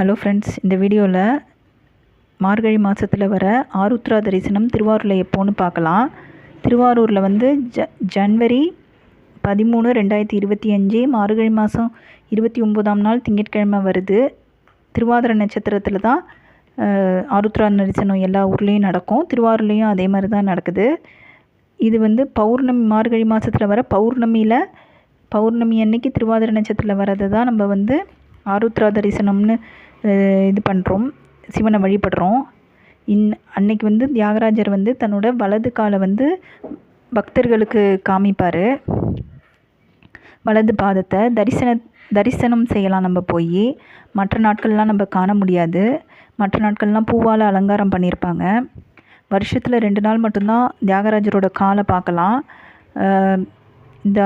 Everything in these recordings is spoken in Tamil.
ஹலோ ஃப்ரெண்ட்ஸ் இந்த வீடியோவில் மார்கழி மாதத்தில் வர ஆருத்ரா தரிசனம் திருவாரூரில் எப்போன்னு பார்க்கலாம் திருவாரூரில் வந்து ஜ ஜன்வரி பதிமூணு ரெண்டாயிரத்தி இருபத்தி அஞ்சு மார்கழி மாதம் இருபத்தி ஒம்போதாம் நாள் திங்கட்கிழமை வருது. திருவாதிரை நட்சத்திரத்தில் தான் ஆருத்ரா தரிசனம் எல்லா ஊர்லேயும் நடக்கும். திருவாரூர்லேயும் அதே மாதிரி தான் நடக்குது. இது வந்து பௌர்ணமி மார்கழி மாதத்தில் வர பௌர்ணமியில் பௌர்ணமி அன்னைக்கு திருவாதிரை நட்சத்திரத்தில் வர்றது தான் நம்ம வந்து ஆருத்ரா தரிசனம்னு இது பண்ணுறோம் சிவனை வழிபடுறோம். இன் அன்னைக்கு வந்து தியாகராஜர் வந்து தன்னோட வலது காலை வந்து பக்தர்களுக்கு காமிப்பார். வலது பாதத்தை தரிசன தரிசனம் செய்யலாம் நம்ம போய். மற்ற நாட்கள்லாம் நம்ம காண முடியாது. மற்ற நாட்கள்லாம் பூவால் அலங்காரம் பண்ணியிருப்பாங்க வருஷத்தில் ரெண்டு நாள் மட்டும்தான் தியாகராஜரோட காலை பார்க்கலாம். இந்த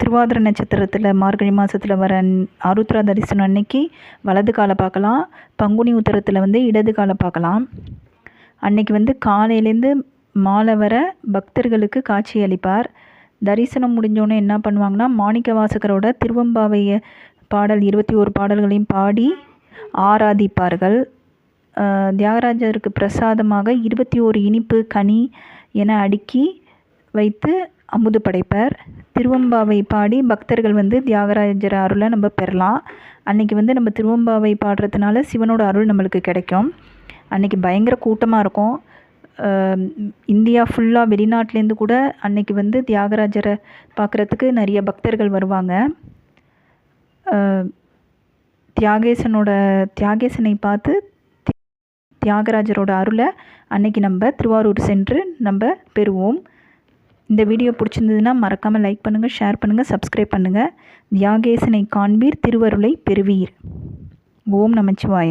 திருவாதிரை நட்சத்திரத்தில் மார்கழி மாதத்தில் வர அருத்ரா ஆருத்ரா தரிசனம் அன்னைக்கு வலது காலை பார்க்கலாம். பங்குனி உத்தரத்தில் வந்து இடது காலை பார்க்கலாம். அன்னைக்கு வந்து காலையிலேருந்து மாலை வர பக்தர்களுக்கு காட்சி அளிப்பார். தரிசனம் முடிஞ்சோடனே என்ன பண்ணுவாங்கன்னா மாணிக்க வாசகரோட திருவம்பாவைய பாடல் இருபத்தி ஓரு பாடல்களையும் பாடி ஆராதிப்பார்கள். தியாகராஜருக்கு பிரசாதமாக இருபத்தி ஓரு இனிப்பு கனி என அடுக்கி வைத்து அமுது படைப்பர். திருவம்பாவை பாடி பக்தர்கள் வந்து தியாகராஜர் அருளை நம்ம பெறலாம். அன்னைக்கு வந்து நம்ம திருவம்பாவை பாடுறதுனால சிவனோட அருள் நம்மளுக்கு கிடைக்கும். அன்றைக்கி பயங்கர கூட்டமாக இருக்கும். இந்தியா ஃபுல்லாக வெளிநாட்டிலேருந்து கூட அன்னைக்கு வந்து தியாகராஜரை பார்க்குறதுக்கு நிறைய பக்தர்கள் வருவாங்க. தியாகேசனோட தியாகேசனை பார்த்து தியாகராஜரோட அருளை அன்னைக்கு நம்ம திருவாரூர் சென்று நம்ம பெறுவோம். இந்த வீடியோ பிடிச்சிருந்ததுன்னா மறக்காமல் லைக் பண்ணுங்கள் ஷேர் பண்ணுங்கள் சப்ஸ்கிரைப் பண்ணுங்கள் தியாகேசனை காண்பீர் திருவருளை பெறுவீர். ஓம் நமச்சிவாய.